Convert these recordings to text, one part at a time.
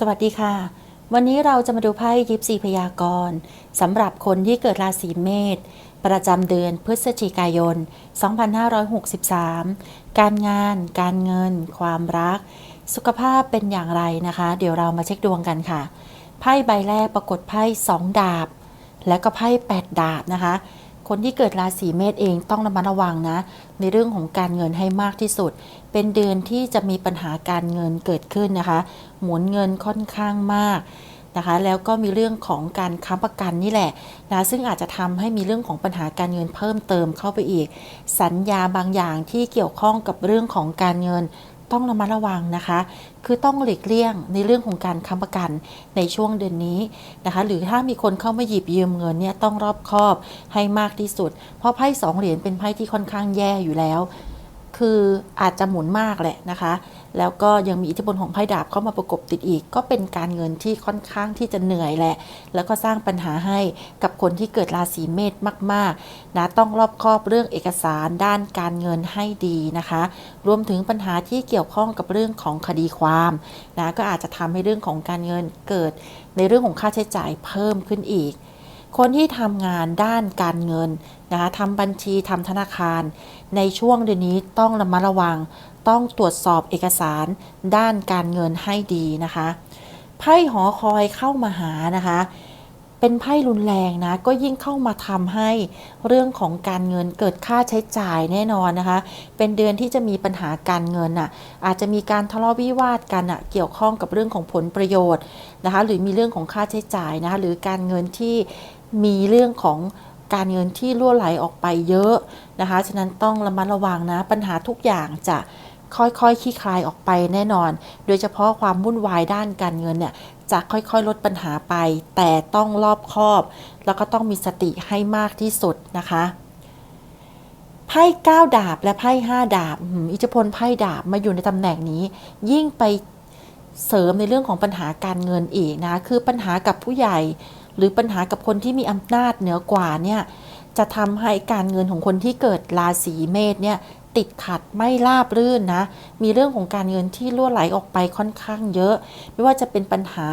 สวัสดีค่ะ วันนี้เราจะมาดูไพ่ยิปซีพยากรณ์สำหรับคนที่เกิดราศีเมษประจำเดือนพฤศจิกายน 2563 การงาน การเงิน ความรัก สุขภาพเป็นอย่างไรนะคะ เดี๋ยวเรามาเช็คดวงกันค่ะ ไพ่ใบแรกปรากฏไพ่สองดาบ และก็ไพ่แปดดาบนะคะ คนที่เกิดราศีเมษเองต้องระมัดระวังนะ ในเรื่องของการเงินให้มากที่สุด เป็นเดือนที่จะมีปัญหาการเงินเกิดขึ้นนะคะ หมุนเงินค่อนข้างมากนะคะ แล้วก็มีเรื่องของการค้ำประกันนี่แหละนะซึ่งอาจจะทำให้มีเรื่องของปัญหาการเงินเพิ่มเติมเข้าไปอีก สัญญาบางอย่างที่เกี่ยวข้องกับเรื่องของการเงินต้องระมัดระวังนะคะ คือต้องหลีกเลี่ยงในเรื่องของการค้ำประกันในช่วงเดือนนี้นะคะ หรือถ้ามีคนเข้ามาหยิบยืมเงินเนี่ยต้องรอบคอบให้มากที่สุด เพราะไพ่สองเหรียญเป็นไพ่ที่ค่อนข้างแย่อยู่แล้ว คืออาจจะหมุนมากแหละนะคะ แล้วก็ยังมีอิทธิพลของไพ่ดาบเข้ามาประกบติดอีก ก็เป็นการเงินที่ค่อนข้างที่จะเหนื่อยแหละ แล้วก็สร้างปัญหาให้กับคนที่เกิดราศีเมษมากๆนะต้องรอบคอบเรื่องเอกสารด้านการเงินให้ดีนะคะ รวมถึงปัญหาที่เกี่ยวข้องกับเรื่องของคดีความนะก็อาจจะทำให้เรื่องของการเงินเกิดในเรื่องของค่าใช้จ่ายเพิ่มขึ้นอีก คนที่ทำงานด้านการเงินนะคะทำบัญชีทำธนาคาร ในช่วงเดือนนี้ต้องระมัดระวัง ต้องตรวจสอบเอกสารด้านการเงินให้ดีนะคะไพ่หอคอยเข้ามาหานะคะเป็นไพ่รุนแรงนะ ก็ยิ่งเข้ามาทำให้เรื่องของการเงินเกิดค่าใช้จ่ายแน่นอนนะคะ เป็นเดือนที่จะมีปัญหาการเงินอะ อาจจะมีการทะเลาะวิวาทกันอะ เกี่ยวข้องกับเรื่องของผลประโยชน์นะคะ หรือมีเรื่องของค่าใช้จ่ายนะคะ หรือการเงินที่ มีเรื่องของการเงินที่ล่วไหลออกไปเยอะนะคะ ฉะนั้นต้องระมัดระวังนะ ปัญหาทุกอย่างจะค่อยๆคขี้คลายออกไปแน่นอน โดยเฉพาะความวุ่นวายด้านการเงินเนี่ยจะค่อยๆ ลดปัญหาไป แต่ต้องรอบคอบ แล้วก็ต้องมีสติให้มากที่สุดนะคะไพ่เก้าดาบและไพ่ห้าดาบอิทธิพลไพ่ดาบมาอยู่ในตำแหน่งนี้ ยิ่งไปเสริมในเรื่องของปัญหาการเงินอีกนะ คือปัญหากับผู้ใหญ่ หรือปัญหากับคนที่มีอำนาจเหนือกว่าเนี่ยจะทำให้การเงินของคนที่เกิดราศีเมษเนี่ยติดขัดไม่ราบรื่นนะ มีเรื่องของการเงินที่ล่วไหลออกไปค่อนข้างเยอะ ไม่ว่าจะเป็นปัญหา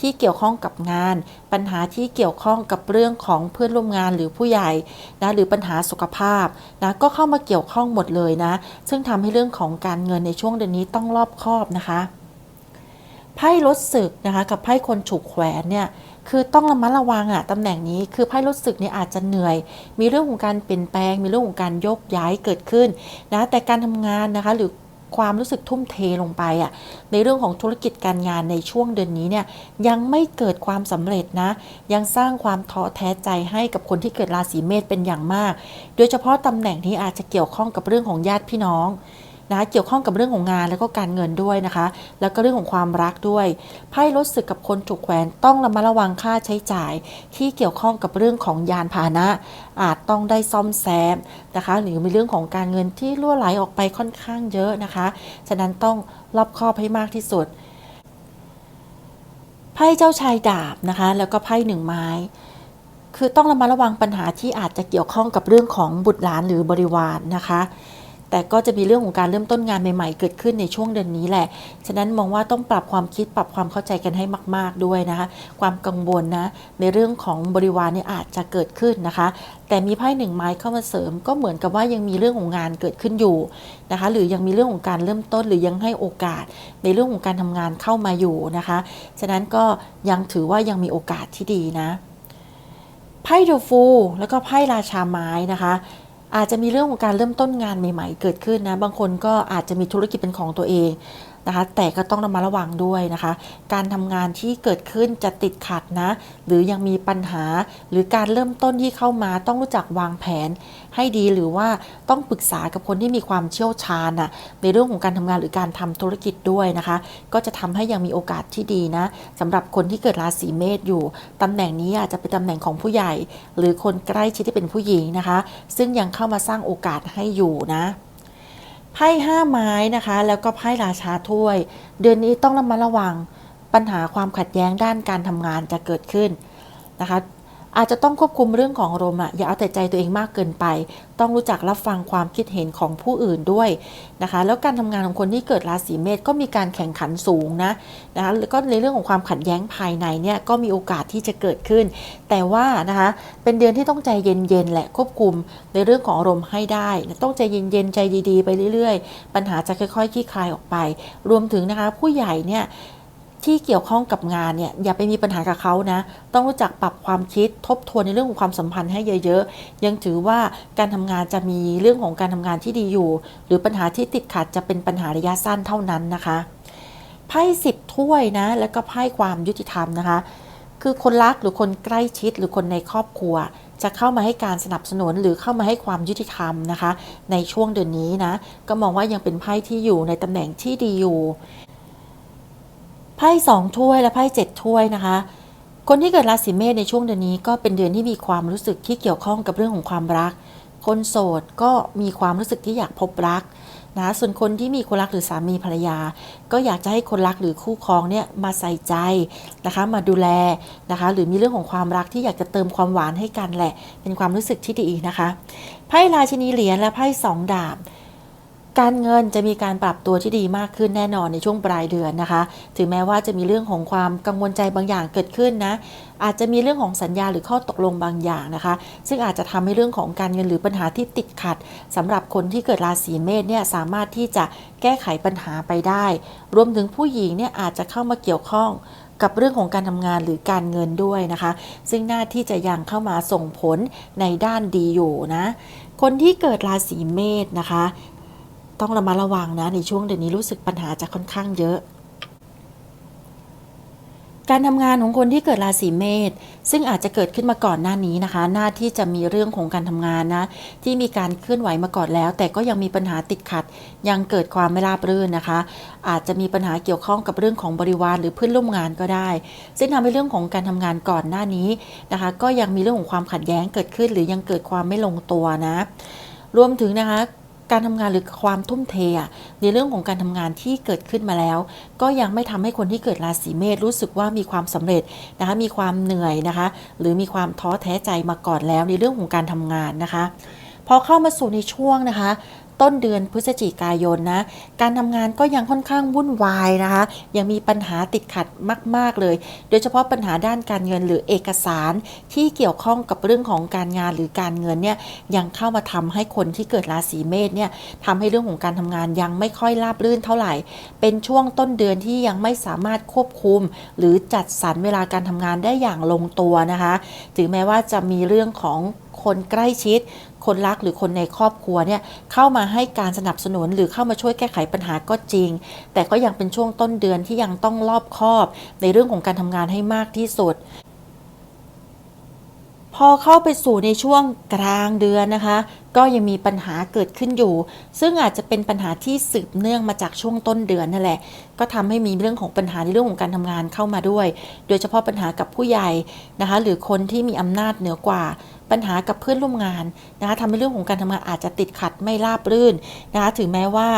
ที่เกี่ยวข้องกับงาน ปัญหาที่เกี่ยวข้องกับเรื่องของเพื่อนร่วมงานหรือผู้ใหญ่นะหรือปัญหาสุขภาพนะก็เข้ามาเกี่ยวข้องหมดเลยนะ ซึ่งทำให้เรื่องของการเงินในช่วงเดือนนี้ต้องรอบคอบนะคะไพ่รถศึกนะคะกับไพ่คนฉุกแขวนเนี่ย คือต้องระมัดระวังอะตำแหน่งนี้คือไพ่รถศึกเนี่ยอาจจะเหนื่อย มีเรื่องของการเปลี่ยนแปลง มีเรื่องของการโยกย้ายเกิดขึ้นนะแต่การทำงานนะคะหรือความรู้สึกทุ่มเทลงไปอะในเรื่องของธุรกิจการงานในช่วงเดือนนี้เนี่ยยังไม่เกิดความสำเร็จนะ ยังสร้างความท้อแท้ใจให้กับคนที่เกิดราศีเมษเป็นอย่างมาก โดยเฉพาะตำแหน่งนี้อาจจะเกี่ยวข้องกับเรื่องของญาติพี่น้อง นะคะเกี่ยวข้องกับเรื่องของงานแล้วก็การเงินด้วยนะคะ แล้วก็เรื่องของความรักด้วยไพ่รถสึกกับคนถูกแขวนต้องระมัดระวังค่าใช้จ่าย ที่เกี่ยวข้องกับเรื่องของยานพาหนะ อาจต้องได้ซ่อมแซมนะคะ หรือมีเรื่องของการเงินที่ล่วไหลออกไปค่อนข้างเยอะนะคะ ฉะนั้นต้องรอบคอบให้มากที่สุดไพ่เจ้าชายดาบนะคะ แล้วก็ไพ่หนึ่งไม้คือต้องระมัดระวังปัญหาที่อาจจะเกี่ยวข้องกับเรื่องของบุตรหลานหรือบริวารนนะคะ แต่ก็จะมีเรื่องของการเริ่มต้นงานใหม่ๆ เกิดขึ้นในช่วงเดือนนี้แหละ ฉะนั้นมองว่าต้องปรับความคิดปรับความเข้าใจกันให้มาก ๆด้วยนะคะ ความกังวลนะในเรื่องของบริวารเนี่ยอาจจะเกิดขึ้นนะคะ แต่มีไพ่หนึ่งไม้เข้ามาเสริม ก็เหมือนกับว่ายังมีเรื่องของงานเกิดขึ้นอยู่นะคะ หรือยังมีเรื่องของการเริ่มต้นหรือยังให้โอกาส ในเรื่องของการทำงานเข้ามาอยู่นะคะ ฉะนั้นก็ยังถือว่ายังมีโอกาสที่ดีนะไพ่โดฟู แล้วก็ไพ่ราชาไม้นะคะ อาจจะมีเรื่องของการเริ่มต้นงานใหม่ ๆ เกิดขึ้นนะ บางคนก็อาจจะมีธุรกิจเป็นของตัวเอง นะคะแต่ก็ต้องระมัดระวังด้วยนะคะ การทำงานที่เกิดขึ้นจะติดขัดนะ หรือยังมีปัญหาหรือการเริ่มต้นที่เข้ามาต้องรู้จักวางแผน ให้ดีหรือว่าต้องปรึกษากับคนที่มีความเชี่ยวชาญนะในเรื่องของการทำงานหรือการทำธุรกิจด้วยนะคะ ก็จะทำให้ยังมีโอกาสที่ดีนะสำหรับคนที่เกิดราศีเมษอยู่ตำแหน่งนี้อาจจะเป็นตำแหน่งของผู้ใหญ่ หรือคนใกล้ชิดที่เป็นผู้หญิงนะคะ ซึ่งยังเข้ามาสร้างโอกาสให้อยู่นะ ไพ่ห้าไม้นะคะ แล้วก็ไพ่ราชาถ้วย เดือนนี้ต้องระมัดระวังปัญหาความขัดแย้งด้านการทำงานจะเกิดขึ้นนะคะ อาจจะต้องควบคุมเรื่องของอารมณ์อย่าเอาแต่ใจตัวเองมากเกินไป ต้องรู้จักรับฟังความคิดเห็นของผู้อื่นด้วยนะคะ แล้วการทำงานของคนที่เกิดราศีเมษก็มีการแข่งขันสูงนะนะคะแล้วก็ในเรื่องของความขัดแย้งภายในเนี่ยก็มีโอกาสที่จะเกิดขึ้น แต่ว่านะคะเป็นเดือนที่ต้องใจเย็นๆแหละควบคุมในเรื่องของอารมณ์ให้ได้ต้องใจเย็นๆใจดีๆ ไปเรื่อยๆ ปัญหาจะค่อยๆคลี่คลายออกไป รวมถึงนะคะผู้ใหญ่เนี่ย ที่เกี่ยวข้องกับงานเนี่ยอย่าไปมีปัญหากับเขานะ ต้องรู้จักปรับความคิดทบทวนในเรื่องของความสัมพันธ์ให้เยอะๆ ยังถือว่าการทำงานจะมีเรื่องของการทำงานที่ดีอยู่ หรือปัญหาที่ติดขัดจะเป็นปัญหาระยะสั้นเท่านั้นนะคะไพ่สิบถ้วยนะ แล้วก็ไพ่ความยุติธรรมนะคะ คือคนรักหรือคนใกล้ชิดหรือคนในครอบครัว จะเข้ามาให้การสนับสนุนหรือเข้ามาให้ความยุติธรรมนะคะ ในช่วงเดือนนี้นะ ก็มองว่ายังเป็นไพ่ที่อยู่ในตำแหน่งที่ดีอยู่ ไพ่สองถ้วยและไพ่เจ็ดถ้วยนะคะ คนที่เกิดราศีเมษในช่วงเดือนนี้ก็เป็นเดือนที่มีความรู้สึกที่เกี่ยวข้องกับเรื่องของความรัก คนโสดก็มีความรู้สึกที่อยากพบรักนะส่วนคนที่มีคนรักหรือสามีภรรยา ก็อยากจะให้คนรักหรือคู่ครองเนี่ยมาใส่ใจนะคะมาดูแลนะคะ หรือมีเรื่องของความรักที่อยากจะเติมความหวานให้กันแหละ เป็นความรู้สึกที่ดีนะคะไพ่ราชินีเหรียญและไพ่สองดาบ การเงินจะมีการปรับตัวที่ดีมากขึ้นแน่นอนในช่วงปลายเดือนนะคะ ถึงแม้ว่าจะมีเรื่องของความกังวลใจบางอย่างเกิดขึ้นนะ อาจจะมีเรื่องของสัญญาหรือข้อตกลงบางอย่างนะคะ ซึ่งอาจจะทำให้เรื่องของการเงินหรือปัญหาที่ติดขัดสำหรับคนที่เกิดราศีเมษเนี่ยสามารถที่จะแก้ไขปัญหาไปได้ รวมถึงผู้หญิงเนี่ยอาจจะเข้ามาเกี่ยวข้องกับเรื่องของการทำงานหรือการเงินด้วยนะคะ ซึ่งหน้าที่จะยังเข้ามาส่งผลในด้านดีอยู่นะ คนที่เกิดราศีเมษนะคะ ต้องระมัดระวังนะในช่วงเดือนนี้รู้สึกปัญหาจะค่อนข้างเยอะ การทำงานของคนที่เกิดราศีเมษซึ่งอาจจะเกิดขึ้นมาก่อนหน้านี้นะคะ หน้าที่จะมีเรื่องของการทำงานนะ ที่มีการเคลื่อนไหวมาก่อนแล้ว แต่ก็ยังมีปัญหาติดขัด ยังเกิดความไม่ราบรื่นนะคะ อาจจะมีปัญหาเกี่ยวข้องกับเรื่องของบริวารหรือเพื่อนร่วมงานก็ได้ ซึ่งทำให้เรื่องของการทำงานก่อนหน้านี้นะคะ ก็ยังมีเรื่องของความขัดแย้งเกิดขึ้น หรือยังเกิดความไม่ลงตัวนะ รวมถึงนะคะ การทำงานหรือความทุ่มเทในเรื่องของการทำงานที่เกิดขึ้นมาแล้ว ก็ยังไม่ทำให้คนที่เกิดราศีเมษรู้สึกว่ามีความสำเร็จนะคะมีความเหนื่อยนะคะ หรือมีความท้อแท้ใจมาก่อนแล้วในเรื่องของการทำงานนะคะพอเข้ามาสู่ในช่วงนะคะ ต้นเดือนพฤศจิกายนนะ การทำงานก็ยังค่อนข้างวุ่นวายนะคะ ยังมีปัญหาติดขัดมาก ๆ เลย โดยเฉพาะปัญหาด้านการเงินหรือเอกสารที่เกี่ยวข้องกับเรื่องของการงานหรือการเงินเนี่ยยังเข้ามาทำให้คนที่เกิดราศีเมษเนี่ยทำให้เรื่องของการทำงานยังไม่ค่อยราบรื่นเท่าไหร่ เป็นช่วงต้นเดือนที่ยังไม่สามารถควบคุม หรือจัดสรรเวลาการทำงานได้อย่างลงตัวนะคะ ถึงแม้ว่าจะมีเรื่องของคนใกล้ชิด คนรักหรือคนในครอบครัวเนี่ยเข้ามาให้การสนับสนุนหรือเข้ามาช่วยแก้ไขปัญหาก็จริง แต่ก็ยังเป็นช่วงต้นเดือนที่ยังต้องรอบคอบ ในเรื่องของการทำงานให้มากที่สุด อเข้าไปสู่ในช่วงกลางเดือนนะคะ ก็ยังมีปัญหาเกิดขึ้นอยู่ ซึ่งอาจจะเป็นปัญหาที่สืบเนื่องมาจากช่วงต้นเดือนนั่นแหละ ก็ทำให้มีเรื่องของปัญหาในเรื่องของการทำงานเข้ามาด้วย โดยเฉพาะปัญหากับผู้ใหญ่นะคะ หรือคนที่มีอำนาจเหนือกว่าปัญหากับเพื่อนร่วมงานนะคะทำให้เรื่องของการทำงานอาจจะติดขัดไม่ราบรื่นนะคะ ถึงแม้ว่า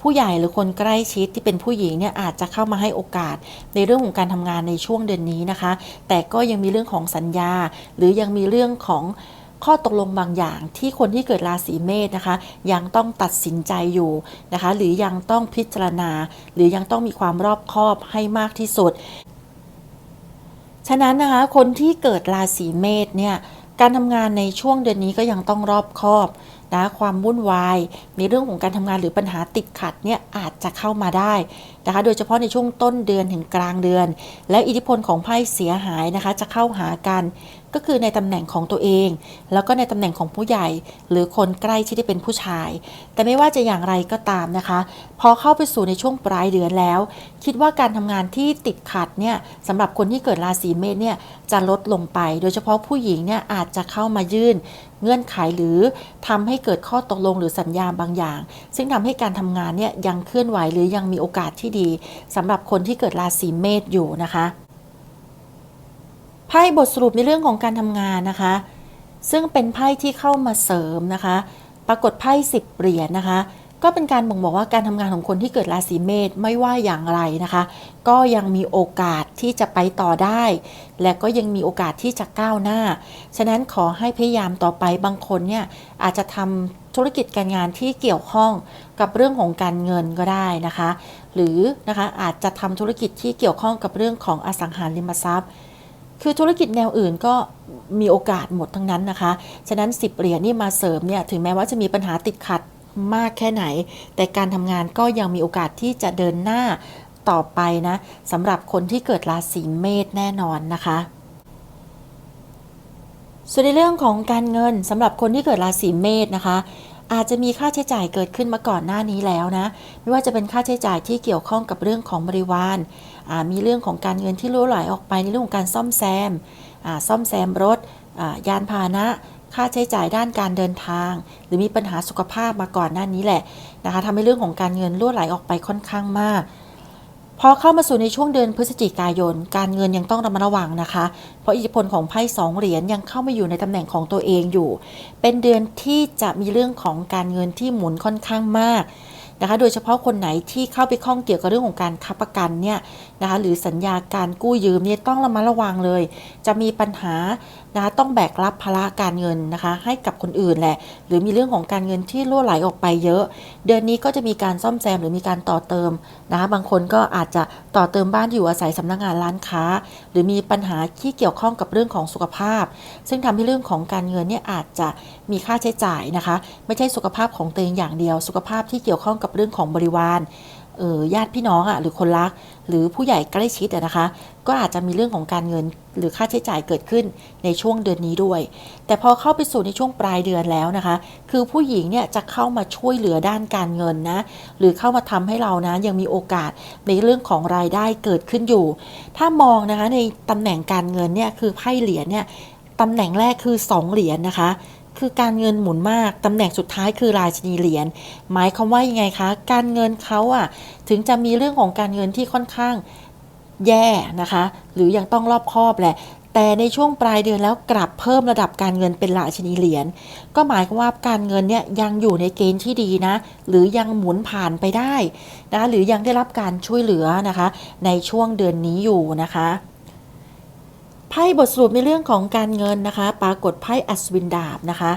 ผู้ใหญ่หรือคนใกล้ชิดที่เป็นผู้หญิงเนี่ยอาจจะเข้ามาให้โอกาส ในเรื่องของการทำงานในช่วงเดือนนี้นะคะ แต่ก็ยังมีเรื่องของสัญญา หรือยังมีเรื่องของข้อตกลงบางอย่างที่คนที่เกิดราศีเมษนะคะ ยังต้องตัดสินใจอยู่นะคะ หรือยังต้องพิจารณา หรือยังต้องมีความรอบคอบให้มากที่สุด ฉะนั้นนะคะคนที่เกิดราศีเมษเนี่ยการทำงานในช่วงเดือนนี้ก็ยังต้องรอบคอบนะความวุ่นวายในเรื่องของการทำงานหรือปัญหาติดขัดเนี่ยอาจจะเข้ามาได้นะคะโดยเฉพาะในช่วงต้นเดือนถึงกลางเดือน และอิทธิพลของไพ่เสียหายนะคะจะเข้าหากันก็คือในตำแหน่งของตัวเอง แล้วก็ในตำแหน่งของผู้ใหญ่ หรือคนใกล้ที่ได้เป็นผู้ชาย แต่ไม่ว่าจะอย่างไรก็ตามนะคะ พอเข้าไปสู่ในช่วงปลายเดือนแล้ว คิดว่าการทำงานที่ติดขัดเนี่ยสำหรับคนที่เกิดราศีเมษเนี่ยจะลดลงไป โดยเฉพาะผู้หญิงเนี่ยอาจจะเข้ามายื่น เงื่อนไขหรือทำให้เกิดข้อตกลงหรือสัญญาบางอย่าง ซึ่งทำให้การทำงานเนี่ยยังเคลื่อนไหวหรือยังมีโอกาสที่ดีสำหรับคนที่เกิดราศีเมษอยู่นะคะไพ่บทสรุปในเรื่องของการทำงานนะคะ ซึ่งเป็นไพ่ที่เข้ามาเสริมนะคะ ปรากฏไพ่สิบเหรียญนะคะ ก็เป็นการบ่งบอกว่าการทำงานของคนที่เกิดราศีเมษไม่ว่าอย่างไรนะคะ ก็ยังมีโอกาสที่จะไปต่อได้ และก็ยังมีโอกาสที่จะก้าวหน้า ฉะนั้นขอให้พยายามต่อไปบางคนเนี่ยอาจจะทำธุรกิจการงานที่เกี่ยวข้องกับเรื่องของการเงินก็ได้นะคะ หรือนะคะอาจจะทำธุรกิจที่เกี่ยวข้องกับเรื่องของอสังหาริมทรัพย์ คือธุรกิจแนวอื่นก็มีโอกาสหมดทั้งนั้นนะคะ ฉะนั้น 10 เหรียญนี่มาเสริมเนี่ยถึงแม้ว่าจะมีปัญหาติดขัด มากแค่ไหน แต่การทำงานก็ยังมีโอกาสที่จะเดินหน้าต่อไปนะสำหรับคนที่เกิดราศีเมษแน่นอนนะคะส่วนในเรื่องของการเงินสำหรับคนที่เกิดราศีเมษนะคะ อาจจะมีค่าใช้จ่ายเกิดขึ้นมาก่อนหน้านี้แล้วนะไม่ว่าจะเป็นค่าใช้จ่ายที่เกี่ยวข้องกับเรื่องของบริวารมีเรื่องของการเงินที่รั่วไหลออกไปในเรื่องของการซ่อมแซมซ่อมแซมรถยานพาหนะ ค่าใช้จ่ายด้านการเดินทาง หรือมีปัญหาสุขภาพมาก่อนหน้านี้แหละนะคะทำให้เรื่องของการเงินรั่วไหลออกไปค่อนข้างมากพอเข้ามาสู่ในช่วงเดือนพฤศจิกายน การเงินยังต้องระมัดระวังนะคะ เพราะอิทธิพลของไพ่สองเหรียญยังเข้ามาอยู่ในตำแหน่งของตัวเองอยู่ เป็นเดือนที่จะมีเรื่องของการเงินที่หมุนค่อนข้างมากนะคะ โดยเฉพาะคนไหนที่เข้าไปข้องเกี่ยวกับเรื่องของการค้ำประกันเนี่ยนะคะ หรือสัญญาการกู้ยืมเนี่ยต้องระมัดระวังเลย จะมีปัญหานะคะต้องแบกรับภาระการเงินนะคะ ให้กับคนอื่นแหละ หรือมีเรื่องของการเงินที่รั่วไหลออกไปเยอะ เดือนนี้ก็จะมีการซ่อมแซมหรือมีการต่อเติมนะคะบางคนก็อาจจะต่อเติมบ้านอยู่อาศัยสำนักงานร้านค้า หรือมีปัญหาที่เกี่ยวข้องกับเรื่องของสุขภาพ ซึ่งทำให้เรื่องของการเงินเนี่ยอาจจะมีค่าใช้จ่ายนะคะ ไม่ใช่สุขภาพของตัวเองอย่างเดียว สุขภาพที่เกี่ยวข้องกับเรื่องของบริวาร ออญาติพี่น้องอะหรือคนรัก หรือผู้ใหญ่ใกล้ชิดนะคะ ก็อาจจะมีเรื่องของการเงินหรือค่าใช้จ่ายเกิดขึ้นในช่วงเดือนนี้ด้วย แต่พอเข้าไปสู่ในช่วงปลายเดือนแล้วนะคะ คือผู้หญิงเนี่ยจะเข้ามาช่วยเหลือด้านการเงินนะหรือเข้ามาทำให้เรานะยังมีโอกาสในเรื่องของรายได้เกิดขึ้นอยู่ ถ้ามองนะคะในตำแหน่งการเงินเนี่ยคือไพ่เหรียญเนี่ยตำแหน่งแรกคือ 2 เหรียญนะคะ คือการเงินหมุนมาก ตำแหน่งสุดท้ายคือราชนีเหรียญ หมายความว่ายังไงคะ การเงินเขาอะถึงจะมีเรื่องของการเงินที่ค่อนข้างแย่นะคะ หรือยังต้องรอบคอบแหละ แต่ในช่วงปลายเดือนแล้วกลับเพิ่มระดับการเงินเป็นราชนีเหรียญ ก็หมายความว่าการเงินเนี่ยยังอยู่ในเกณฑ์ที่ดีนะ หรือยังหมุนผ่านไปได้นะคะหรือยังได้รับการช่วยเหลือนะคะ ในช่วงเดือนนี้อยู่นะคะ ไพ่บทสรุปในเรื่องของการเงินนะคะ ปรากฏไพ่อัศวินดาบนะคะ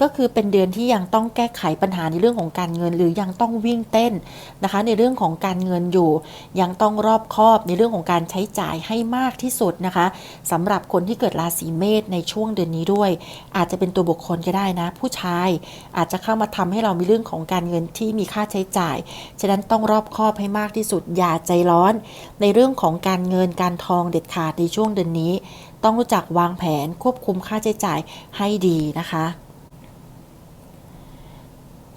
ก็คือเป็นเดือนที่ยังต้องแก้ไขปัญหาในเรื่องของการเงิน หรือยังต้องวิ่งเต้นนะคะ ในเรื่องของการเงินอยู่ ยังต้องรอบคอบในเรื่องของการใช้จ่ายให้มากที่สุดนะคะสำหรับคนที่เกิดราศีเมษในช่วงเดือนนี้ด้วย อาจจะเป็นตัวบุคคลก็ได้นะ ผู้ชายอาจจะเข้ามาทำให้เรามีเรื่องของการเงินที่มีค่าใช้จ่าย ฉะนั้นต้องรอบคอบให้มากที่สุดอย่าใจร้อน ในเรื่องของการเงินการทองเด็ดขาดในช่วงเดือนนี้ ต้องรู้จักวางแผนควบคุมค่าใช้จ่ายให้ดีนะคะ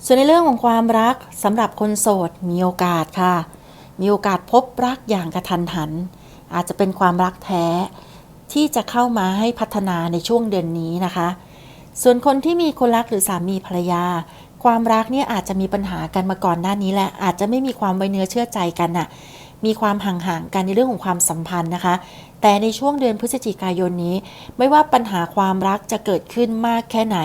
ส่วนในเรื่องของความรักสำหรับคนโสดมีโอกาสค่ะ มีโอกาสพบรักอย่างกระทันหัน อาจจะเป็นความรักแท้ที่จะเข้ามาให้พัฒนาในช่วงเดือนนี้นะคะ ส่วนคนที่มีคนรักหรือสามีภรรยา ความรักเนี่ยอาจจะมีปัญหากันมาก่อนหน้านี้แหละอาจจะไม่มีความไว้เนื้อเชื่อใจกันน่ะ มีความห่างๆกันในเรื่องของความสัมพันธ์นะคะ แต่ในช่วงเดือนพฤศจิกายนนี้ ไม่ว่าปัญหาความรักจะเกิดขึ้นมากแค่ไหน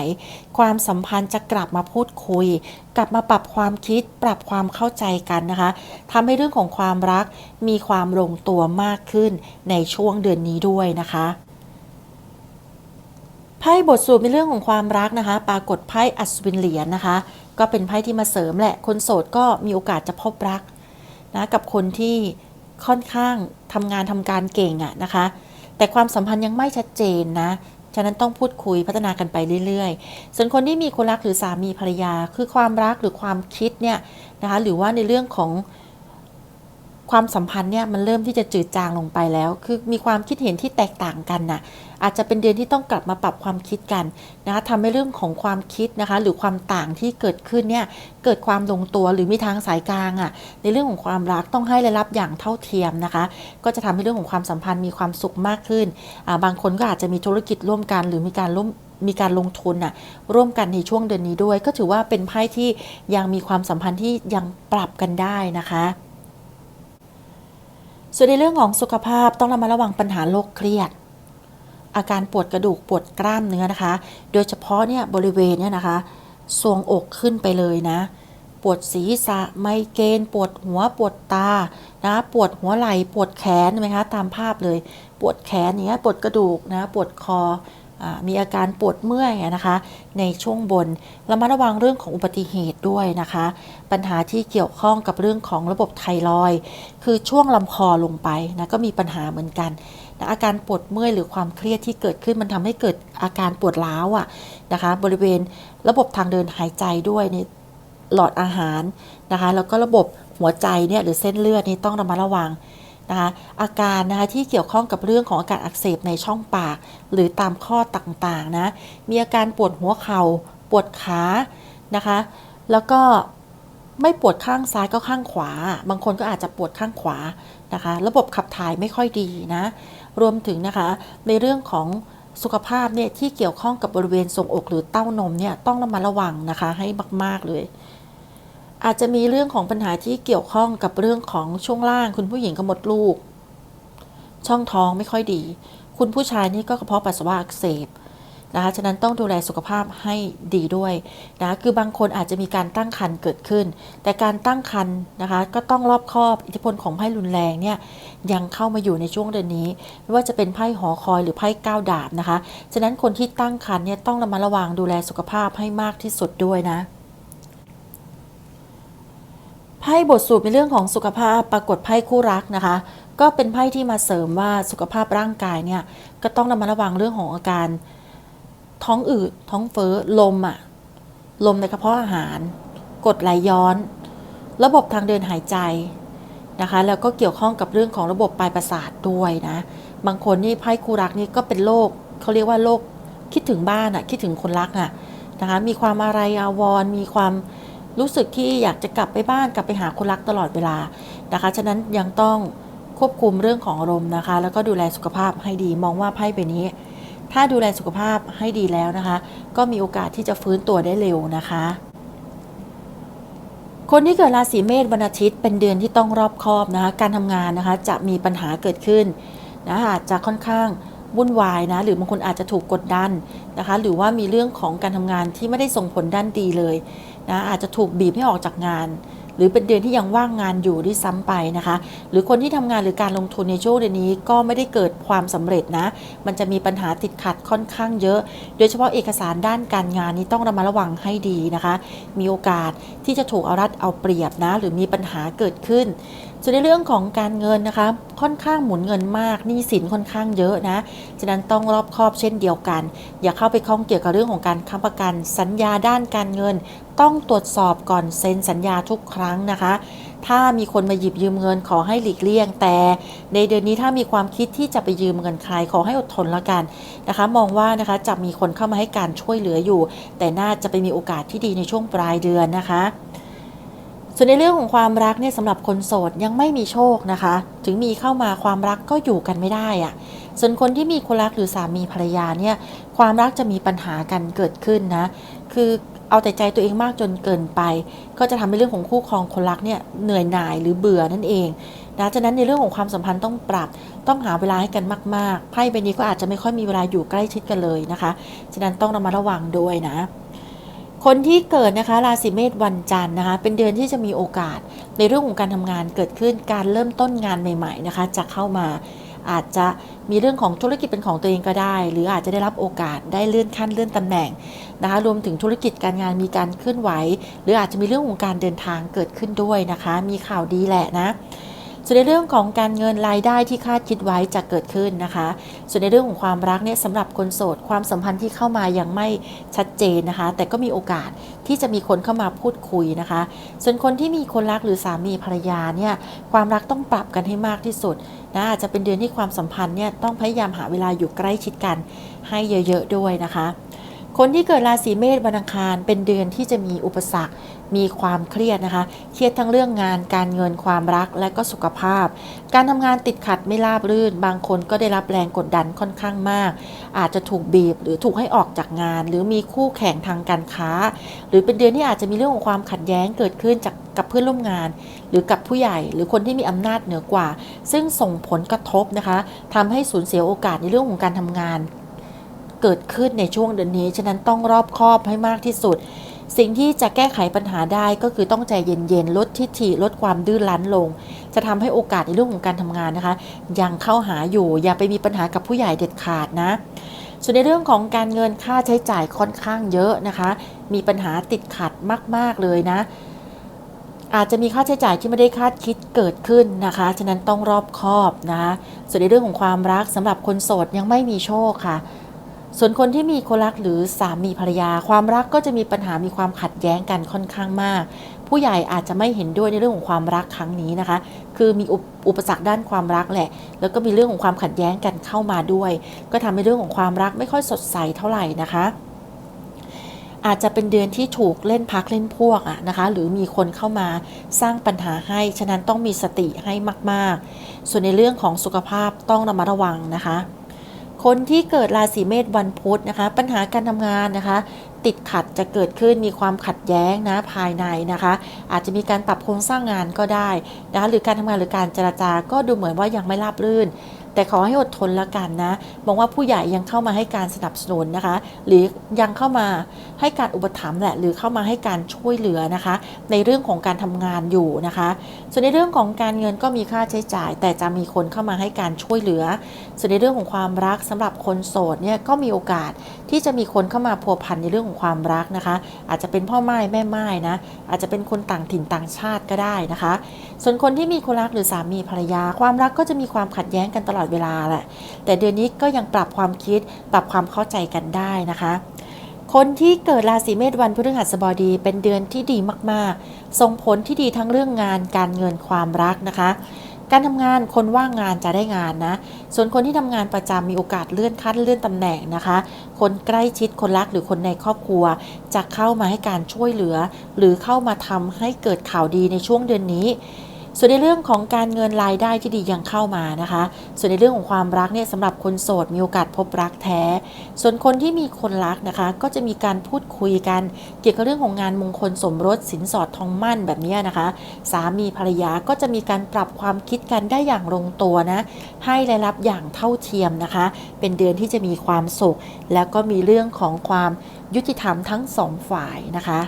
ความสัมพันธ์จะกลับมาพูดคุย กลับมาปรับความคิด ปรับความเข้าใจกันนะคะทำให้เรื่องของความรักมีความลงตัวมากขึ้นในช่วงเดือนนี้ด้วยนะคะไพ่บทสรุปในเรื่องของความรักนะคะ ปรากฏไพ่อัศวินเหรียญนะคะ ก็เป็นไพ่ที่มาเสริมแหละ คนโสดก็มีโอกาสจะพบรัก นะกับคนที่ค่อนข้างทำงานทำการเก่งอะนะคะ แต่ความสัมพันธ์ยังไม่ชัดเจนนะฉะนั้นต้องพูดคุยพัฒนากันไปเรื่อยๆ ส่วนคนที่มีคนรักหรือสามีภรรยา คือความรักหรือความคิดเนี่ยนะคะหรือว่าในเรื่องของความสัมพันธ์เนี่ยมันเริ่มที่จะจืดจางลงไปแล้ว คือมีความคิดเห็นที่แตกต่างกันน่ะ อาจจะเป็นเดือนที่ต้องกลับมาปรับความคิดกันนะคะทำให้เรื่องของความคิดนะคะ หรือความต่างที่เกิดขึ้นเนี่ยเกิดความลงตัวหรือมีทางสายกลางอะ่ะในเรื่องของความรักต้องให้และรับอย่างเท่าเทียมนะคะ ก็จะทำให้เรื่องของความสัมพันธ์มีความสุขมากขึ้นาบางคนก็อาจจะมีธุรกิจร่วมกัน หรือมีการร่วมมีการลงทุนน่ะร่วมกันในช่วงเดือนนี้ด้วย ก็ถือว่าเป็นไพ่ที่ยังมีความสัมพันธ์ที่ยังปรับกันได้นะคะส่วนในเรื่องของสุขภาพต้องระมัดระวังปัญหาโรคเครียด อาการปวดกระดูกปวดกล้ามเนื้อนะคะ โดยเฉพาะเนี่ยบริเวณเนี่ยนะคะทรวงอกขึ้นไปเลยนะ ปวดศีรษะไมเกรนปวดหัวปวดตานะปวดหัวไหล่ปวดแขนไหมคะตามภาพเลย ปวดแขนอย่างเงี้ยปวดกระดูกนะปวดคออมีอาการปวดเมื่อยนะคะ ในช่วงบนระมัดระวังเรื่องของอุบัติเหตุด้วยนะคะ ปัญหาที่เกี่ยวข้องกับเรื่องของระบบไทรอย คือช่วงลำคอลงไปนะก็มีปัญหาเหมือนกัน นะอาการปวดเมื่อยหรือความเครียดที่เกิดขึ้นมันทำให้เกิดอาการปวดร้าวอะนะคะ บริเวณระบบทางเดินหายใจด้วยในหลอดอาหารนะคะ แล้วก็ระบบหัวใจเนี่ยหรือเส้นเลือดนี่ต้องระมัดระวังนะคะอาการนะคะที่เกี่ยวข้องกับเรื่องของอาการอักเสบในช่องปาก หรือตามข้อต่างๆนะมีอาการปวดหัวเขา่าปวดขานะคะ แล้วก็ ไม่ปวดข้างซ้ายก็ข้างขวา บางคนก็อาจจะปวดข้างขวานะคะ ระบบขับถ่ายไม่ค่อยดีนะ รวมถึงนะคะ ในเรื่องของสุขภาพเนี่ยที่เกี่ยวข้องกับบริเวณทรงอกหรือเต้านมเนี่ยต้องระมัดระวังนะคะให้มาก ๆเลย อาจจะมีเรื่องของปัญหาที่เกี่ยวข้องกับเรื่องของช่วงล่าง คุณผู้หญิงก็มดลูก ช่องท้องไม่ค่อยดี คุณผู้ชายนี่ก็กระเพาะปัสสาวะอักเสบ นะคะฉะนั้นต้องดูแลสุขภาพให้ดีด้วยนะคือบางคนอาจจะมีการตั้งครรภ์เกิดขึ้น แต่การตั้งครรภ์นะคะก็ต้องรอบคอบอิทธิพลของไพ่รุนแรงเนี่ยยังเข้ามาอยู่ในช่วงเดือนนี้ ไม่ว่าจะเป็นไพ่หอคอยหรือไพ่ก้าวดาบนะคะฉะนั้นคนที่ตั้งครรภ์เนี่ยต้องระมัดระวังดูแลสุขภาพให้มากที่สุดด้วยนะไพ่บทสูตรในเรื่องของสุขภาพปรากฏไพ่คู่รักนะคะ ก็เป็นไพ่ที่มาเสริมว่าสุขภาพร่างกายเนี่ยก็ต้องระมัดระวังเรื่องของอาการ ท้องอืดท้องเฟ้อลมอะลมในกระเพาะอาหารกดไหลย้อน ระบบทางเดินหายใจนะคะ แล้วก็เกี่ยวข้องกับเรื่องของระบบปลายประสาทด้วยนะ บางคนนี่ไพ่คู่รักนี่ก็เป็นโรคเขาเรียกว่าโรคคิดถึงบ้านอะคิดถึงคนรักอะนะคะมีความอะไรอาวรมีความรู้สึกที่อยากจะกลับไปบ้านกลับไปหาคนรักตลอดเวลานะคะ ฉะนั้นยังต้องควบคุมเรื่องของอารมณ์นะคะ แล้วก็ดูแลสุขภาพให้ดีมองว่าไพ่ใบนี้ ถ้าดูแลสุขภาพให้ดีแล้วนะคะ ก็มีโอกาสที่จะฟื้นตัวได้เร็วนะคะ คนที่เกิดราศีเมษวันอาทิตย์เป็นเดือนที่ต้องรอบคอบนะคะ การทำงานนะคะจะมีปัญหาเกิดขึ้นนะอาจจะค่อนข้างวุ่นวายนะหรือบางคนอาจจะถูกกดดันนะคะ หรือว่ามีเรื่องของการทำงานที่ไม่ได้ส่งผลด้านดีเลยนะอาจจะถูกบีบให้ออกจากงาน หรือเป็นเดือนที่ยังว่างงานอยู่ด้วยซ้ำไปนะคะ หรือคนที่ทำงานหรือการลงทุนในช่วงเดือนนี้ก็ไม่ได้เกิดความสำเร็จนะ มันจะมีปัญหาติดขัดค่อนข้างเยอะ โดยเฉพาะเอกสารด้านการงานนี้ต้องระมัดระวังให้ดีนะคะ มีโอกาสที่จะถูกเอารัดเอาเปรียบนะ หรือมีปัญหาเกิดขึ้น ส่วนในเรื่องของการเงินนะคะ ค่อนข้างหมุนเงินมากหนี้สินค่อนข้างเยอะนะฉะนั้นต้องรอบคอบเช่นเดียวกัน อย่าเข้าไปข้องเกี่ยวกับเรื่องของการค้ำประกันสัญญาด้านการเงิน ต้องตรวจสอบก่อนเซ็นสัญญาทุกครั้งนะคะ ถ้ามีคนมาหยิบยืมเงินขอให้หลีกเลี่ยง แต่ในเดือนนี้ถ้ามีความคิดที่จะไปยืมเงินใครขอให้อดทนละกันนะคะ มองว่านะคะจะมีคนเข้ามาให้การช่วยเหลืออยู่ แต่น่าจะไปมีโอกาสที่ดีในช่วงปลายเดือนนะคะ ส่วนในเรื่องของความรักเนี่ยสำหรับคนโสดยังไม่มีโชคนะคะ ถึงมีเข้ามาความรักก็อยู่กันไม่ได้อะส่วนคนที่มีคนรักหรือสามีภรรยาเนี่ยความรักจะมีปัญหากันเกิดขึ้นนะ คือเอาแต่ใจตัวเองมากจนเกินไป ก็จะทำให้เรื่องของคู่ครองคนรักเนี่ยเหนื่อยหน่ายหรือเบื่อนั่นเองนะฉะนั้นในเรื่องของความสัมพันธ์ต้องปรับ ต้องหาเวลาให้กันมาก ๆ ไพ่ใบนี้ก็อาจจะไม่ค่อยมีเวลาอยู่ใกล้ชิดกันเลยนะคะ ฉะนั้นต้องระมัดระวังด้วยนะ คนที่เกิดนะคะราศีเมษวันจันทร์นะคะเป็นเดือนที่จะมีโอกาส ในเรื่องของการทำงานเกิดขึ้นการเริ่มต้นงานใหม่ๆนะคะจะเข้ามาอาจจะมีเรื่องของธุรกิจเป็นของตัวเองก็ได้ หรืออาจจะได้รับโอกาสได้เลื่อนขั้นเลื่อนตำแหน่งนะคะรวมถึงธุรกิจการงานมีการเคลื่อนไหว หรืออาจจะมีเรื่องของการเดินทางเกิดขึ้นด้วยนะคะ มีข่าวดีแหละนะ ส่วนในเรื่องของการเงินรายได้ที่คาดคิดไว้จะเกิดขึ้นนะคะ ส่วนในเรื่องของความรักเนี่ยสำหรับคนโสด ความสัมพันธ์ที่เข้ามายังไม่ชัดเจนนะคะ แต่ก็มีโอกาสที่จะมีคนเข้ามาพูดคุยนะคะ ส่วนคนที่มีคนรักหรือสามีภรรยาเนี่ยความรักต้องปรับกันให้มากที่สุดนะอาจจะเป็นเดือนที่ความสัมพันธ์เนี่ยต้องพยายามหาเวลาอยู่ใกล้ชิดกันให้เยอะ ๆ ด้วยนะคะ คนที่เกิดราศีเมษวันอังคารเป็นเดือนที่จะมีอุปสรรค มีความเครียดนะคะ เครียดทั้งเรื่องงาน การเงิน ความรัก และก็สุขภาพ การทำงานติดขัดไม่ราบรื่น บางคนก็ได้รับแรงกดดันค่อนข้างมาก อาจจะถูกบีบหรือถูกให้ออกจากงาน หรือมีคู่แข่งทางการค้า หรือเป็นเดือนที่อาจจะมีเรื่องของความขัดแย้งเกิดขึ้นจากกับเพื่อนร่วมงาน หรือกับผู้ใหญ่ หรือคนที่มีอำนาจเหนือกว่า ซึ่งส่งผลกระทบนะคะทำให้สูญเสียโอกาสในเรื่องของการทำงาน เกิดขึ้นในช่วงเดือนนี้ ฉะนั้นต้องรอบคอบให้มากที่สุด สิ่งที่จะแก้ไขปัญหาได้ก็คือต้องใจเย็นๆ ลดทิฐิลดความดื้อรั้นลง จะทำให้โอกาสในเรื่องของการทำงานนะคะ ยังเข้าหาอยู่ อย่าไปมีปัญหากับผู้ใหญ่เด็ดขาดนะส่วนในเรื่องของการเงินค่าใช้จ่ายค่อนข้างเยอะนะคะ มีปัญหาติดขัดมาก ๆ เลยนะ อาจจะมีค่าใช้จ่ายที่ไม่ได้คาดคิดเกิดขึ้นนะคะ ฉะนั้นต้องรอบคอบนะคะส่วนในเรื่องของความรักสำหรับคนโสดยังไม่มีโชคค่ะ ส่วนคนที่มีคนรักหรือสามีภรรยา ความรักก็จะมีปัญหามีความขัดแย้งกันค่อนข้างมาก ผู้ใหญ่อาจจะไม่เห็นด้วยในเรื่องของความรักครั้งนี้นะคะ คือมีอุปอุปสรรคด้านความรักแหละ แล้วก็มีเรื่องของความขัดแย้งกันเข้ามาด้วย ก็ทำให้เรื่องของความรักไม่ค่อยสดใสเท่าไหร่นะคะอาจจะเป็นเดือนที่ถูกเล่นพักเล่นพวกอะนะคะ หรือมีคนเข้ามาสร้างปัญหาให้ ฉะนั้นต้องมีสติให้มาก ๆ ส่วนในเรื่องของสุขภาพต้องระมัดระวังนะคะ คนที่เกิดราศีเมษวันพุธนะคะ ปัญหาการทำงานนะคะ ติดขัดจะเกิดขึ้นมีความขัดแย้งนะภายในนะคะ อาจจะมีการปรับโครงสร้างงานก็ได้นะคะหรือการทำงานหรือการเจรจาก็ดูเหมือนว่ายังไม่ราบรื่น แต่ขอให้อดทนล้วกันนะมองว่าผู้ใหญ่ยังเข้ามาให้การสนับสนุนนะคะ หรือยังเข้ามาให้การอุปถัมภ์แหละ หรือเข้ามาให้การช่วยเหลือนะคะ ในเรื่องของการทำงานอยู่นะคะ ส่วนในเรื่องของการเงินก็มีค่าใช้จ่าย แต่จะมีคนเข้ามาให้การช่วยเหลือ ส่วนในเรื่องของความรักสำหรับคนโสดเนี่ยก็มีโอกาสที่จะมีคนเข้ามาพัวพันในเรื่องของความรักนะคะ อาจจะเป็นพ่อไม้แม่ไม้นะอาจจะเป็นคนต่างถิ่นต่างชาติก็ได้นะคะ ส่วนคนที่มีคนรักหรือสามีภรรยา ความรักก็จะมีความขัดแย้งกันตลอดเวลาแหละ แต่เดือนนี้ก็ยังปรับความคิด ปรับความเข้าใจกันได้นะคะ คนที่เกิดราศีเมษวันพฤหัสบดี เป็นเดือนที่ดีมากๆ ส่งผลที่ดีทั้งเรื่องงานการเงินความรักนะคะการทำงานคนว่างงานจะได้งานนะ ส่วนคนที่ทำงานประจำมีโอกาสเลื่อนขั้นเลื่อนตำแหน่งนะคะ คนใกล้ชิดคนรักหรือคนในครอบครัว จะเข้ามาให้การช่วยเหลือ หรือเข้ามาทำให้เกิดข่าวดีในช่วงเดือนนี้ ส่วนในเรื่องของการเงินรายได้ที่ดียังเข้ามานะคะ ส่วนในเรื่องของความรักเนี่ยสำหรับคนโสดมีโอกาสพบรักแท้ ส่วนคนที่มีคนรักนะคะ ก็จะมีการพูดคุยกัน เกี่ยวกับเรื่องของงานมงคลสมรสสินสอดทองมั่นแบบนี้นะคะ สามีภรรยาก็จะมีการปรับความคิดกันได้อย่างลงตัวนะ ให้รายรับอย่างเท่าเทียมนะคะ เป็นเดือนที่จะมีความสุข แล้วก็มีเรื่องของความยุติธรรมทั้งสองฝ่ายนะคะ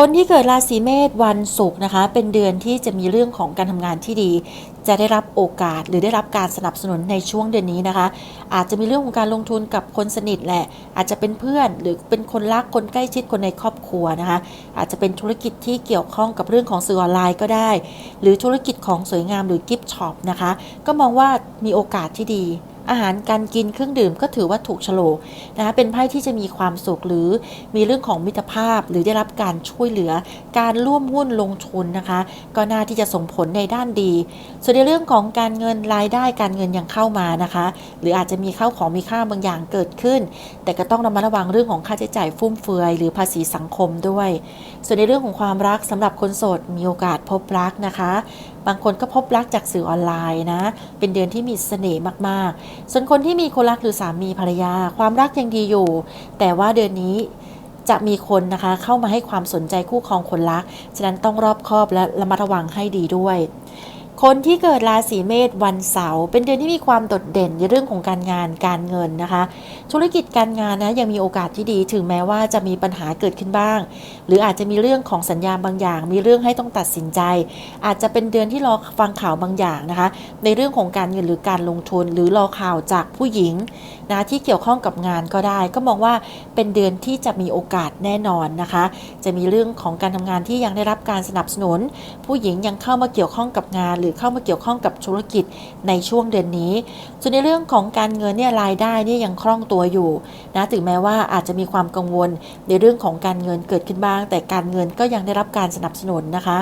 คนที่เกิดราศีเมษวันศุกร์นะคะ เป็นเดือนที่จะมีเรื่องของการทำงานที่ดี จะได้รับโอกาสหรือได้รับการสนับสนุนในช่วงเดือนนี้นะคะ อาจจะมีเรื่องของการลงทุนกับคนสนิทแหละ อาจจะเป็นเพื่อนหรือเป็นคนรักคนใกล้ชิดคนในครอบครัวนะคะ อาจจะเป็นธุรกิจที่เกี่ยวข้องกับเรื่องของสื่อออนไลน์ก็ได้ หรือธุรกิจของสวยงามหรือกิฟต์ช็อปนะคะ ก็มองว่ามีโอกาสที่ดี อาหารการกินเครื่องดื่มก็ถือว่าถูกโฉลกนะคะเป็นไพ่ที่จะมีความสุขหรือมีเรื่องของมิตรภาพหรือได้รับการช่วยเหลือ การร่วมหุ้นลงทุนนะคะ ก็น่าที่จะส่งผลในด้านดี ส่วนในเรื่องของการเงินรายได้การเงินยังเข้ามานะคะ หรืออาจจะมีเข้าของมีค่าบางอย่างเกิดขึ้น แต่ก็ต้องระมัดระวังเรื่องของค่าใช้จ่ายฟุ่มเฟือยหรือภาษีสังคมด้วย ส่วนในเรื่องของความรักสำหรับคนโสดมีโอกาสพบรักนะคะ บางคนก็พบรักจากสื่อออนไลน์นะ เป็นเดือนที่มีเสน่ห์มากๆ ส่วนคนที่มีคนรักหรือสามีภรรยา ความรักยังดีอยู่ แต่ว่าเดือนนี้จะมีคนนะคะเข้ามาให้ความสนใจคู่ครองคนรัก ฉะนั้นต้องรอบคอบและระมัดระวังให้ดีด้วย คนที่เกิดราศีเมษวันเสาร์เป็นเดือนที่มีความโดดเด่นในเรื่องของการงานการเงินนะคะ ธุรกิจการงานนะยังมีโอกาสที่ดีถึงแม้ว่าจะมีปัญหาเกิดขึ้นบ้าง หรืออาจจะมีเรื่องของสัญญาบางอย่าง มีเรื่องให้ต้องตัดสินใจ อาจจะเป็นเดือนที่รอฟังข่าวบางอย่างนะคะ ในเรื่องของการเงินหรือการลงทุน หรือรอข่าวจากผู้หญิงนะที่เกี่ยวข้องกับงานก็ได้ ก็มองว่าเป็นเดือนที่จะมีโอกาสแน่นอนนะคะ จะมีเรื่องของการทำงานที่ยังได้รับการสนับสนุน ผู้หญิงยังเข้ามาเกี่ยวข้องกับงานหรือเข้ามาเกี่ยวข้องกับธุรกิจในช่วงเดือนนี้ ส่วนในเรื่องของการเงินเนี่ยรายได้เนี่ยยังคล่องตัวอยู่นะถึงแม้ว่าอาจจะมีความกังวลในเรื่องของการเงินเกิดขึ้นบ้าง แต่การเงินก็ยังได้รับการสนับสนุนนะคะ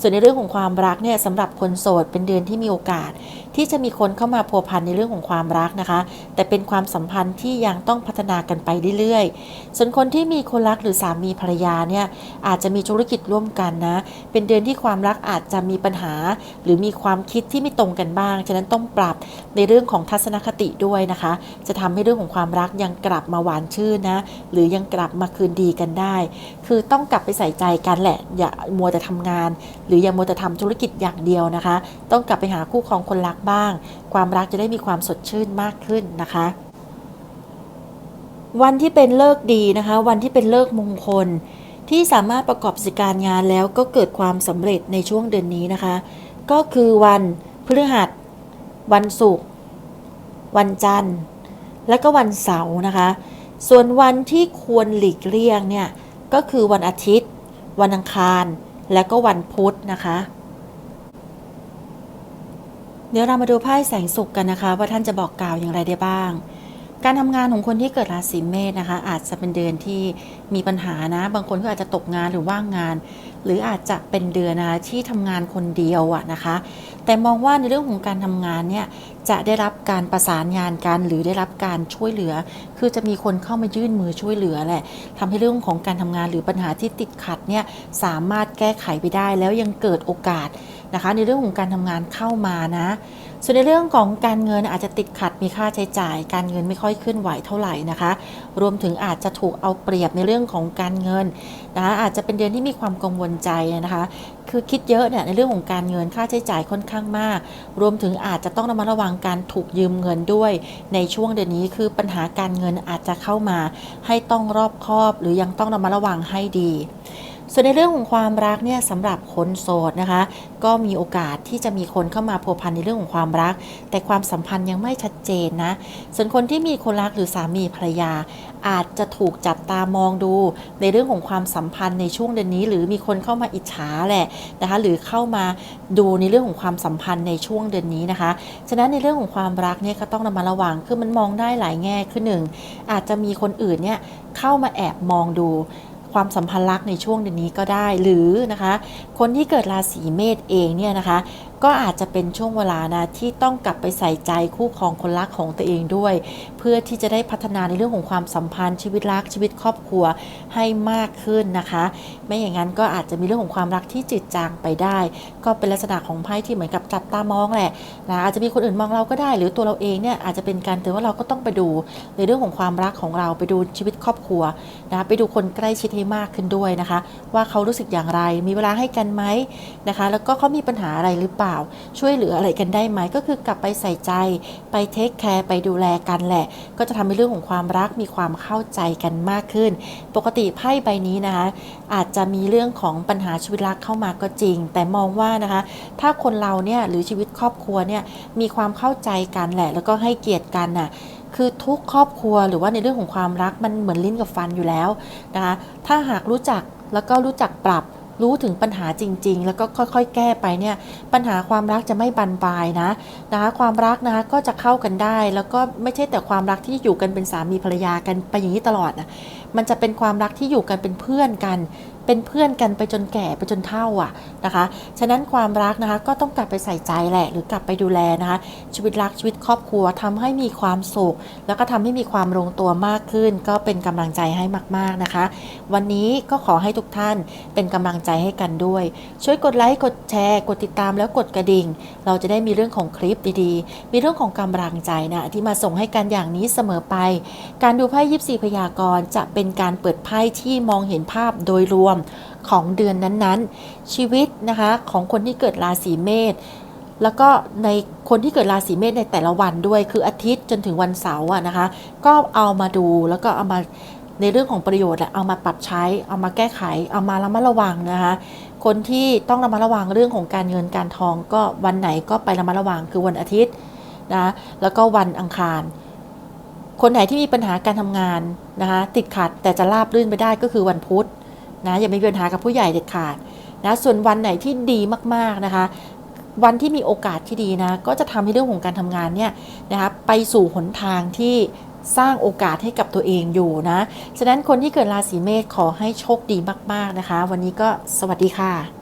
ส่วนในเรื่องของความรักเนี่ยสำหรับคนโสดเป็นเดือนที่มีโอกาส ที่จะมีคนเข้ามาพัวพันในเรื่องของความรักนะคะ แต่เป็นความสัมพันธ์ที่ยังต้องพัฒนากันไปเรื่อยๆ ส่วนคนที่มีคนรักหรือสามีภรรยาเนี่ยอาจจะมีธุรกิจร่วมกันนะ เป็นเดือนที่ความรักอาจจะมีปัญหา หรือมีความคิดที่ไม่ตรงกันบ้าง ฉะนั้นต้องปรับในเรื่องของทัศนคติด้วยนะคะ จะทำให้เรื่องของความรักยังกลับมาหวานชื่นนะ หรือยังกลับมาคืนดีกันได้ คือต้องกลับไปใส่ใจกันแหละ อย่ามัวแต่ทำงาน หรืออย่ามัวแต่ทำธุรกิจอย่างเดียวนะคะ ต้องกลับไปหาคู่ครองคนรักบ้าง ความรักจะได้มีความสดชื่นมากขึ้นนะคะ วันที่เป็นเลิกดีนะคะ วันที่เป็นเลิกมงคล ที่สามารถประกอบกิจการงานแล้วก็เกิดความสำเร็จในช่วงเดือนนี้นะคะ ก็คือวันพฤหัส วันศุกร์วันจันทร์ และก็วันเสาร์นะคะ ส่วนวันที่ควรหลีกเลี่ยงเนี่ยก็คือวันอาทิตย์ วันอังคาร และก็วันพุธนะคะ ดี๋ยวเรามาดูไพ่แสงสุขกันนะคะ ว่าท่านจะบอกกล่าวอย่างไรได้บ้าง การทำงานของคนที่เกิดราศีเมษนะคะ อาจจะเป็นเดือนที่มีปัญหานะ บางคนก็อาจจะตกงานหรือว่างงาน หรืออาจจะเป็นเดือนนะที่ทำงานคนเดียวอะนะคะ แต่มองว่าในเรื่องของการทำงานเนี่ยจะได้รับการประสานงานกันหรือได้รับการช่วยเหลือ คือจะมีคนเข้ามายื่นมือช่วยเหลือแหละทำให้เรื่องของการทำงานหรือปัญหาที่ติดขัดเนี่ยสามารถแก้ไขไปได้แล้วยังเกิดโอกาสนะคะ ในเรื่องของการทำงานเข้ามานะ ส่วนในเรื่องของการเงินอาจจะติดขัดมีค่าใช้จ่าย การเงินไม่ค่อยเคลื่อนไหวเท่าไหร่นะคะ รวมถึงอาจจะถูกเอาเปรียบในเรื่องของการเงินนะคะอาจจะเป็นเดือนที่มีความกังวลใจนะคะ คือคิดเยอะเนี่ยในเรื่องของการเงินค่าใช้จ่ายค่อนข้างมาก รวมถึงอาจจะต้องระมัดระวังการถูกยืมเงินด้วย ในช่วงเดือนนี้คือปัญหาการเงินอาจจะเข้ามา ให้ต้องรอบคอบ หรือยังต้องระมัดระวังให้ดี ส่วนในเรื่องของความรักเนี่ยสำหรับคนโสดนะคะ ก็มีโอกาสที่จะมีคนเข้ามาพัวพันในเรื่องของความรัก แต่ความสัมพันธ์ยังไม่ชัดเจนนะ ส่วนคนที่มีคนรักหรือสามีภรรยา อาจจะถูกจับตามองดู ในเรื่องของความสัมพันธ์ในช่วงเดือนนี้ หรือมีคนเข้ามาอิจฉาแหละนะคะหรือเข้ามาดูในเรื่องของความสัมพันธ์ในช่วงเดือนนี้นะคะฉะนั้นในเรื่องของความรักเนี่ยก็ต้องระมัดระวังคือมันมองได้หลายแง่คือหนึ่งอาจจะมีคนอื่นเนี่ยเข้ามาแอบมองดู ความสัมพันธ์รักในช่วงเดือนนี้ก็ได้หรือนะคะ คนที่เกิดราศีเมษเองเนี่ยนะคะก็อาจจะเป็นช่วงเวลานะที่ต้องกลับไปใส่ใจคู่ครองคนรักของตัวเองด้วย เพื่อที่จะได้พัฒนาในเรื่องของความสัมพันธ์ชีวิตรักชีวิตครอบครัวให้มากขึ้นนะคะ ไม่อย่างนั้นก็อาจจะมีเรื่องของความรักที่จืดจางไปได้ ก็เป็นลักษณะของไพ่ที่เหมือนกับจับตามองแหละนะอาจจะมีคนอื่นมองเราก็ได้ หรือตัวเราเองเนี่ยอาจจะเป็นการเตือนว่าเราก็ต้องไปดูในเรื่องของความรักของเราไปดูชีวิตครอบครัวนะไปดูคนใกล้ชิดให้มากขึ้นด้วยนะคะ ว่าเขารู้สึกอย่างไร มีเวลาให้กันไหมนะคะ แล้วก็เขามีปัญหาอะไรหรือเปล่าช่วยเหลืออะไรกันได้ไหมก็คือกลับไปใส่ใจ ไปเทคแคร์ไปดูแลกันแหละ ก็จะทำให้เรื่องของความรักมีความเข้าใจกันมากขึ้น ปกติไพ่ใบนี้นะคะอาจจะมีเรื่องของปัญหาชีวิตรักเข้ามาก็จริง แต่มองว่านะคะ ถ้าคนเราเนี่ยหรือชีวิตครอบครัวเนี่ยมีความเข้าใจกันแหละ แล้วก็ให้เกียรติกันน่ะคือทุกครอบครัวหรือว่าในเรื่องของความรักมันเหมือนลิ้นกับฟันอยู่แล้วนะคะถ้าหากรู้จักแล้วก็รู้จักปรับ รู้ถึงปัญหาจริง ๆ แล้วก็ค่อย ๆ แก้ไปเนี่ยปัญหาความรักจะไม่บานปลายนะนะคะความรักนะคะก็จะเข้ากันได้ แล้วก็ไม่ใช่แต่ความรักที่อยู่กันเป็นสามีภรรยากันไปอย่างนี้ตลอดนะมันจะเป็นความรักที่อยู่กันเป็นเพื่อนกัน เป็นเพื่อนกันไปจนแก่ไปจนเฒ่าอะนะคะ ฉะนั้นความรักนะคะก็ต้องกลับไปใส่ใจแหละหรือกลับไปดูแลนะคะ ชีวิตรักชีวิตครอบครัวทำให้มีความสุข แล้วก็ทำให้มีความลงตัวมากขึ้น ก็เป็นกำลังใจให้มาก ๆนะคะ วันนี้ก็ขอให้ทุกท่านเป็นกำลังใจให้กันด้วย ช่วยกดไลค์กดแชร์กดติดตามแล้วกดกระดิ่ง เราจะได้มีเรื่องของคลิปดีๆ มีเรื่องของกำลังใจนะที่มาส่งให้กันอย่างนี้เสมอไป การดูไพ่ยิปซีพยากรณ์จะเป็นการเปิดไพ่ที่มองเห็นภาพโดยรวมของเดือนนั้นๆ ชีวิตนะคะของคนที่เกิดราศีเมษแล้วก็ในคนที่เกิดราศีเมษในแต่ละวันด้วยคืออาทิตย์จนถึงวันเสาร์อะนะคะ ก็เอามาดูแล้วก็เอามาในเรื่องของประโยชน์แหละเอามาปรับใช้ เอามาแก้ไข เอามาระมัดระวังนะคะคนที่ต้องระมัดระวังเรื่องของการเงินการทอง ก็วันไหนก็ไประมัดระวังคือวันอาทิตย์นะแล้วก็วันอังคาร คนไหนที่มีปัญหาการทำงานนะคะติดขัดแต่จะราบรื่นไปได้ก็คือวันพุธ นะอย่ามีปัญหากับผู้ใหญ่เด็ดขาดนะส่วนวันไหนที่ดีมากๆนะคะ วันที่มีโอกาสที่ดีนะ ก็จะทำให้เรื่องของการทำงานเนี่ยนะคะไปสู่หนทางที่สร้างโอกาสให้กับตัวเองอยู่นะ ฉะนั้นคนที่เกิดราศีเมษขอให้โชคดีมาก ๆนะคะ วันนี้ก็สวัสดีค่ะ